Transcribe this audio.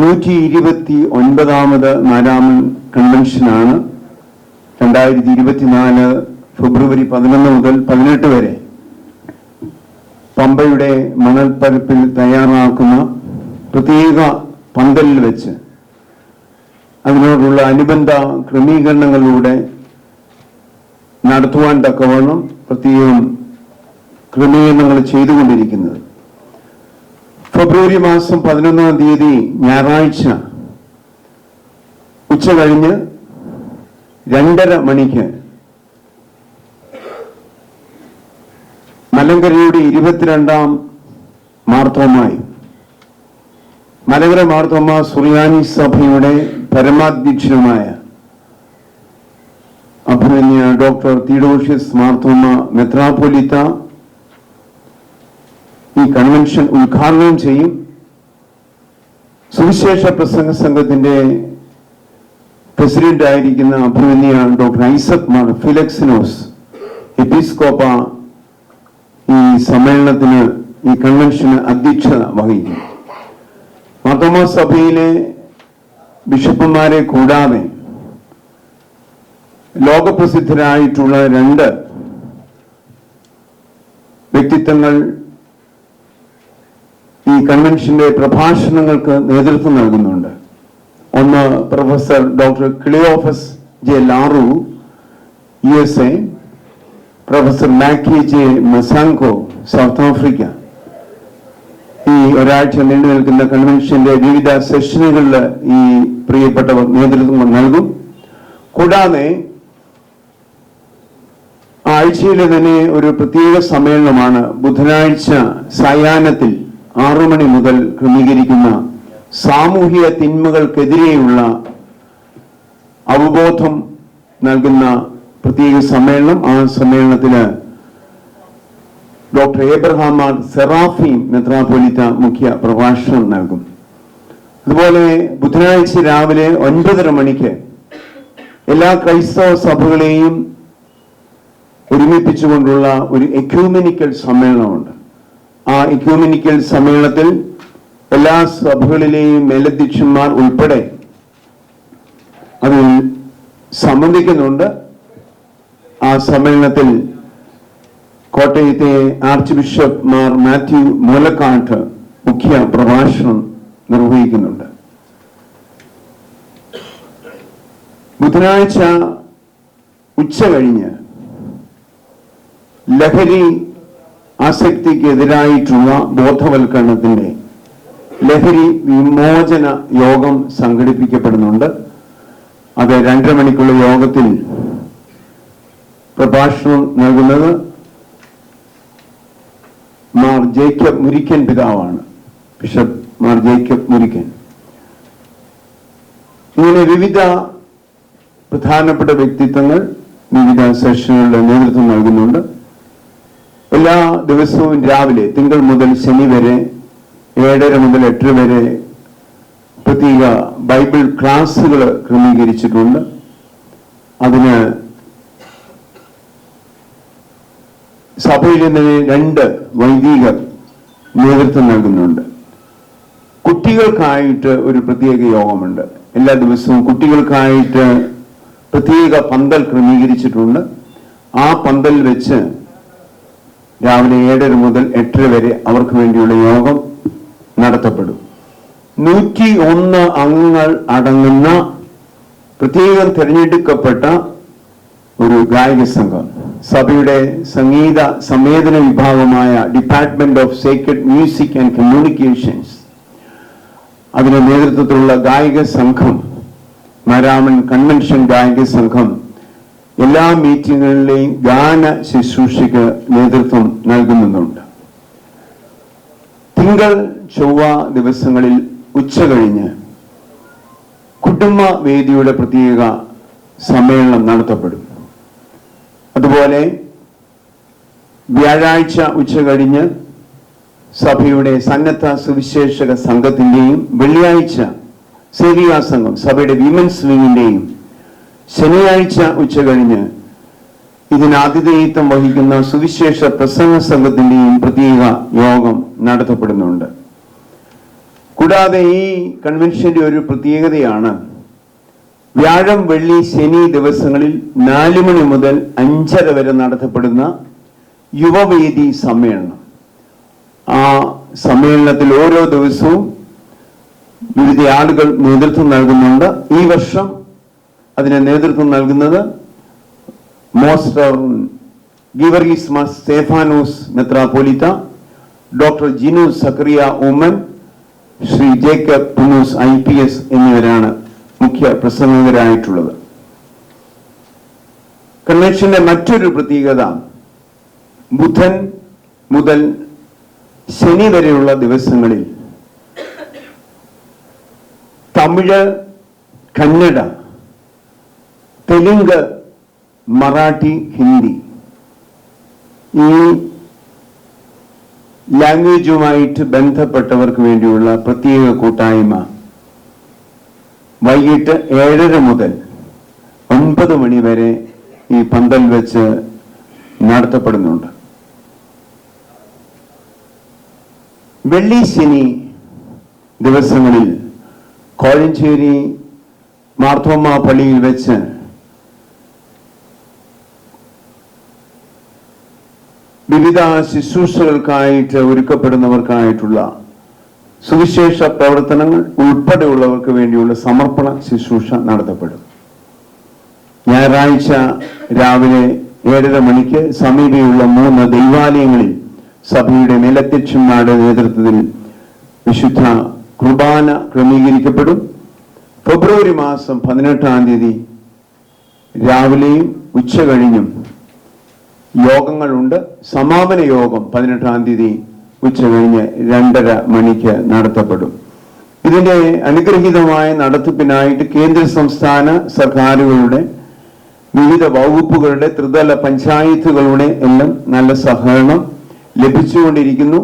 നൂറ്റി ഇരുപത്തി ഒൻപതാമത് നാലാമൻ കൺവെൻഷനാണ് രണ്ടായിരത്തി ഇരുപത്തിനാല് ഫെബ്രുവരി പതിനൊന്ന് മുതൽ പതിനെട്ട് വരെ. പമ്പയുടെ മണൽപ്പരപ്പിൽ തയ്യാറാക്കുന്ന പ്രത്യേക പന്തലിൽ വെച്ച് അതിനോടുള്ള അനുബന്ധ ക്രമീകരണങ്ങളിലൂടെ നടത്തുവാൻ തക്കവണ്ണം പ്രത്യേകം ക്രമീകരണങ്ങൾ ചെയ്തുകൊണ്ടിരിക്കുന്നത്. ഫെബ്രുവരി മാസം പതിനൊന്നാം തീയതി ഞായറാഴ്ച ഉച്ച കഴിഞ്ഞ് രണ്ടര മണിക്ക് മലങ്കരയുടെ ഇരുപത്തിരണ്ടാം മാർത്തോമായി. മലങ്കര മാർത്തോമ സുറിയാനി സഭയുടെ പരമാധ്യക്ഷനുമായ അഭിമന്യ ഡോക്ടർ തീഡോഷ്യസ് മാർത്തോമ മെത്രാപ്പൊലിത്ത ഈ കൺവെൻഷൻ ഉദ്ഘാടനം ചെയ്യും. സുവിശേഷ പ്രസംഗ സംഘത്തിന്റെ പ്രസിഡന്റ് ആയിരിക്കുന്ന അഭിമന്യാണ് ഡോക്ടർ ഐസക് മാർ ഫിലക്സിനോസ്. എപ്പിസ്കോപ്പ ഈ സമ്മേളനത്തിന് ഈ കൺവെൻഷന് അധ്യക്ഷത വഹിക്കും. മാർത്തോമ സഭയിലെ ബിഷപ്പുമാരെ കൂടാതെ ലോകപ്രസിദ്ധരായിട്ടുള്ള രണ്ട് വ്യക്തിത്വങ്ങൾ ഈ കൺവെൻഷന്റെ പ്രഭാഷണങ്ങൾക്ക് നേതൃത്വം നൽകുന്നുണ്ട്. ഒന്ന് professor doctor Cleophus J LaRue U S A professor Maake J Masango South Africa ഈ ഒരാഴ്ച നീണ്ടു നിൽക്കുന്ന കൺവെൻഷന്റെ വിവിധ സെഷനുകളിൽ ഈ പ്രിയപ്പെട്ടവർ നേതൃത്വം നൽകും. കൂടാതെ ആഴ്ചയിലെ തന്നെ ഒരു പ്രത്യേക സമ്മേളനമാണ് ബുധനാഴ്ച സായാഹ്നത്തിൽ ആറു മണി മുതൽ ക്രമീകരിക്കുന്ന സാമൂഹിക തിന്മകൾക്കെതിരെയുള്ള അവബോധം നൽകുന്ന പ്രത്യേക സമ്മേളനം. ആ സമ്മേളനത്തിന് ഡോക്ടർ ഏബ്രഹാം മാർ സെറാഫി മെത്രാപൊലിത്ത മുഖ്യ പ്രഭാഷണം നൽകും. അതുപോലെ ബുധനാഴ്ച രാവിലെ ഒൻപതര മണിക്ക് എല്ലാ ക്രൈസ്തവ സഭകളെയും ഒരുമിപ്പിച്ചുകൊണ്ടുള്ള ഒരു എക്യൂമെനിക്കൽ സമ്മേളനമുണ്ട്. ആ ഇക്യൂമിനിക്കൽ സമ്മേളനത്തിൽ എല്ലാ സഭകളിലെയും മേലധ്യക്ഷന്മാർ ഉൾപ്പെടെ അതിൽ സംബന്ധിക്കുന്നുണ്ട്. ആ സമ്മേളനത്തിൽ കോട്ടയത്തെ archbishop Mar Mathew Moolakkatt മുഖ്യ പ്രഭാഷണം നിർവഹിക്കുന്നുണ്ട്. ബുധനാഴ്ച ഉച്ച കഴിഞ്ഞ് ലഹരി ആസക്തിക്കെതിരായിട്ടുള്ള ബോധവൽക്കരണത്തിന്റെ ലഹരി വിമോചന യോഗം സംഘടിപ്പിക്കപ്പെടുന്നുണ്ട്. അത് രണ്ടര മണിക്കുള്ള യോഗത്തിൽ പ്രഭാഷണം നൽകുന്നത് മാർ ജേക്കബ് മുരിക്കൻ പിതാവാണ്. Bishop Mar Jacob Murickan. ഇങ്ങനെ വിവിധ പ്രധാനപ്പെട്ട വ്യക്തിത്വങ്ങൾ വിവിധ സെഷനുകളുടെ നേതൃത്വം നൽകുന്നുണ്ട്. എല്ലാ ദിവസവും രാവിലെ തിങ്കൾ മുതൽ ശനി വരെ ഏഴര മുതൽ എട്ടര വരെ പ്രത്യേക ബൈബിൾ ക്ലാസ്സുകൾ ക്രമീകരിച്ചിട്ടുണ്ട്. അതിന് സഭയിൽ നിന്ന് രണ്ട് വൈദികർ നേതൃത്വം നൽകുന്നുണ്ട്. കുട്ടികൾക്കായിട്ട് ഒരു പ്രത്യേക യോഗമുണ്ട്. എല്ലാ ദിവസവും കുട്ടികൾക്കായിട്ട് പ്രത്യേക പന്തൽ ക്രമീകരിച്ചിട്ടുണ്ട്. ആ പന്തൽ വെച്ച് രാവിലെ ഏഴര മുതൽ എട്ടര വരെ അവർക്ക് വേണ്ടിയുള്ള യോഗം നടത്തപ്പെടും. നൂറ്റി ഒന്ന് അംഗങ്ങൾ അടങ്ങുന്ന പ്രത്യേകം തിരഞ്ഞെടുക്കപ്പെട്ട ഒരു ഗായക സംഘം. സഭയുടെ സംഗീത സംവേദന വിഭാഗമായ department of sacred music and communications അതിന്റെ നേതൃത്വത്തിലുള്ള ഗായക സംഘം മാരാമൻ കൺവെൻഷൻ ഗായക സംഘം എല്ലാ മീറ്റിങ്ങുകളിലെയും ഗാന ശുശ്രൂഷയ്ക്ക് നേതൃത്വം നൽകുന്നുണ്ട്. തിങ്കൾ ചൊവ്വ ദിവസങ്ങളിൽ ഉച്ച കഴിഞ്ഞ് കുടുംബ വേദിയുടെ പ്രത്യേക സമ്മേളനം നടത്തപ്പെടും. അതുപോലെ വ്യാഴാഴ്ച ഉച്ച കഴിഞ്ഞ് സഭയുടെ സന്നദ്ധ സുവിശേഷക സംഘത്തിന്റെയും വെള്ളിയാഴ്ച സേവികാ സംഘം സഭയുടെ വിമൻസ് വിങ്ങിന്റെയും ശനിയാഴ്ച ഉച്ച കഴിഞ്ഞ് ഇതിന് ആതിഥേയത്വം വഹിക്കുന്ന സുവിശേഷ പ്രസംഗ സംഘത്തിന്റെയും പ്രത്യേക യോഗം നടത്തപ്പെടുന്നുണ്ട്. കൂടാതെ ഈ കൺവെൻഷന്റെ ഒരു പ്രത്യേകതയാണ് വ്യാഴം വെള്ളി ശനി ദിവസങ്ങളിൽ നാല് മണി മുതൽ അഞ്ചര വരെ നടത്തപ്പെടുന്ന യുവവേദി സമ്മേളനം. ആ സമ്മേളനത്തിൽ ഓരോ ദിവസവും വിവിധ ആളുകൾ നേതൃത്വം നൽകുന്നുണ്ട്. ഈ വർഷം അതിന് നേതൃത്വം നൽകുന്നത് മോസ്റ്റർ Mar Stephanos Metropolitha doctor Jinu Zacharia Oommen Shri Jacob Punnoose I P S എന്നിവരാണ് മുഖ്യ പ്രസംഗകരായിട്ടുള്ളത്. കൺവെൻഷന്റെ മറ്റൊരു പ്രത്യേകത ബുധൻ മുതൽ ശനി വരെയുള്ള ദിവസങ്ങളിൽ തമിഴ് കന്നഡ തെലുങ്ക് മറാഠി ഹിന്ദി. ഈ ലാംഗ്വേജുമായിട്ട് ബന്ധപ്പെട്ടവർക്ക് വേണ്ടിയുള്ള പ്രത്യേക കൂട്ടായ്മ വൈകിട്ട് ഏഴര മുതൽ ഒൻപത് മണി വരെ ഈ പന്തൽ വെച്ച് നടത്തപ്പെടുന്നുണ്ട്. വെള്ളി ശനി ദിവസങ്ങളിൽ കോഴഞ്ചേരി മാർത്തോമ്മ പള്ളിയിൽ വെച്ച് വിവിധ ശുശ്രൂഷകൾക്കായിട്ട് ഒരുക്കപ്പെടുന്നവർക്കായിട്ടുള്ള സുവിശേഷ പ്രവർത്തനങ്ങൾ ഉൾപ്പെടെയുള്ളവർക്ക് വേണ്ടിയുള്ള സമർപ്പണ ശുശ്രൂഷ നടത്തപ്പെടും. ഞായറാഴ്ച രാവിലെ ഏഴര മണിക്ക് സമീപയുള്ള മൂന്ന് ദൈവാലയങ്ങളിൽ സഭയുടെ മേലധ്യക്ഷന്മാരുടെ നേതൃത്വത്തിൽ വിശുദ്ധ കുർബാന ക്രമീകരിക്കപ്പെടും. ഫെബ്രുവരി മാസം പതിനെട്ടാം തീയതി രാവിലെയും ഉച്ച കഴിഞ്ഞും യോഗങ്ങളുണ്ട്. സമാപന യോഗം പതിനെട്ടാം തീയതി ഉച്ച കഴിഞ്ഞ് രണ്ടര മണിക്ക് നടത്തപ്പെടും. ഇതിന്റെ അനുഗ്രഹീതമായ നടത്തിപ്പിനായിട്ട് കേന്ദ്ര സംസ്ഥാന സർക്കാരുകളുടെ വിവിധ വകുപ്പുകളുടെ ത്രിതല പഞ്ചായത്തുകളുടെ എല്ലാം നല്ല സഹകരണം ലഭിച്ചുകൊണ്ടിരിക്കുന്നു.